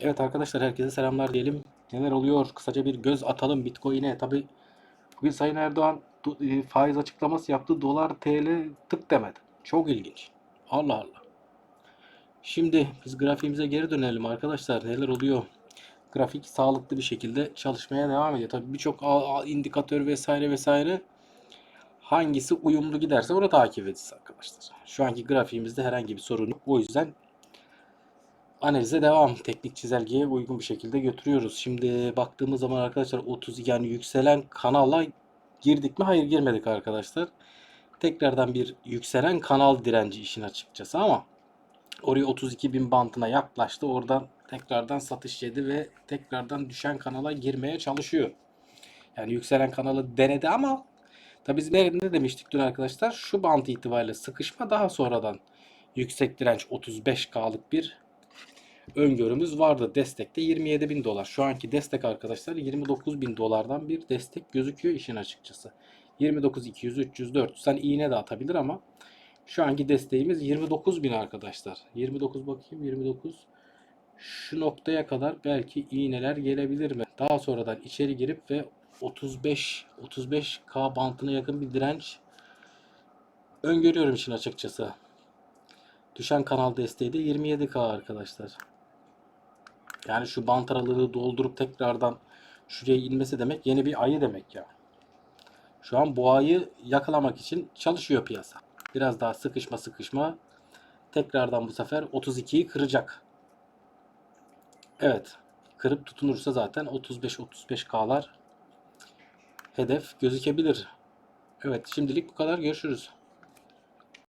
Evet arkadaşlar herkese selamlar diyelim. Neler oluyor? Kısaca bir göz atalım Bitcoin'e. Tabi bugün Sayın Erdoğan do- e, faiz açıklaması yaptı. Dolar TL tık demedi. Çok ilginç. Allah Allah. Şimdi biz grafiğimize geri dönelim arkadaşlar. Neler oluyor? Grafik sağlıklı bir şekilde çalışmaya devam ediyor. Tabi birçok indikatör vesaire vesaire hangisi uyumlu giderse onu takip edeceğiz arkadaşlar. Şu anki grafiğimizde herhangi bir sorun yok. O yüzden analize devam. Teknik çizelgeye uygun bir şekilde götürüyoruz. Şimdi baktığımız zaman arkadaşlar 30 yani yükselen kanala girdik mi? Hayır girmedik arkadaşlar. Tekrardan bir yükselen kanal direnci işin açıkçası ama oraya 32 bin bantına yaklaştı. Oradan tekrardan satış yedi ve tekrardan düşen kanala girmeye çalışıyor. Yani yükselen kanalı denedi ama tabi biz nerede demiştik dün arkadaşlar? Şu bant itibariyle sıkışma daha sonradan yüksek direnç 35K'lık bir öngörümüz vardı. Destekte 27 bin dolar. Şu anki destek arkadaşlar 29 bin dolardan bir destek gözüküyor işin açıkçası. 29, 200, 300, 400. Sen iğne de atabilir ama şu anki desteğimiz 29 bin arkadaşlar. 29 bakayım 29. Şu noktaya kadar belki iğneler gelebilir mi? Daha sonradan içeri girip ve 35 35K bantına yakın bir direnç öngörüyorum işin açıkçası. Düşen kanal desteği de 27K arkadaşlar. Yani şu bant aralığı doldurup tekrardan şuraya inmesi demek yeni bir ayı demek ya. Şu an bu ayı yakalamak için çalışıyor piyasa. Biraz daha sıkışma sıkışma. Tekrardan bu sefer 32'yi kıracak. Evet. Kırıp tutunursa zaten 35-35K'lar hedef gözükebilir. Evet şimdilik bu kadar. Görüşürüz.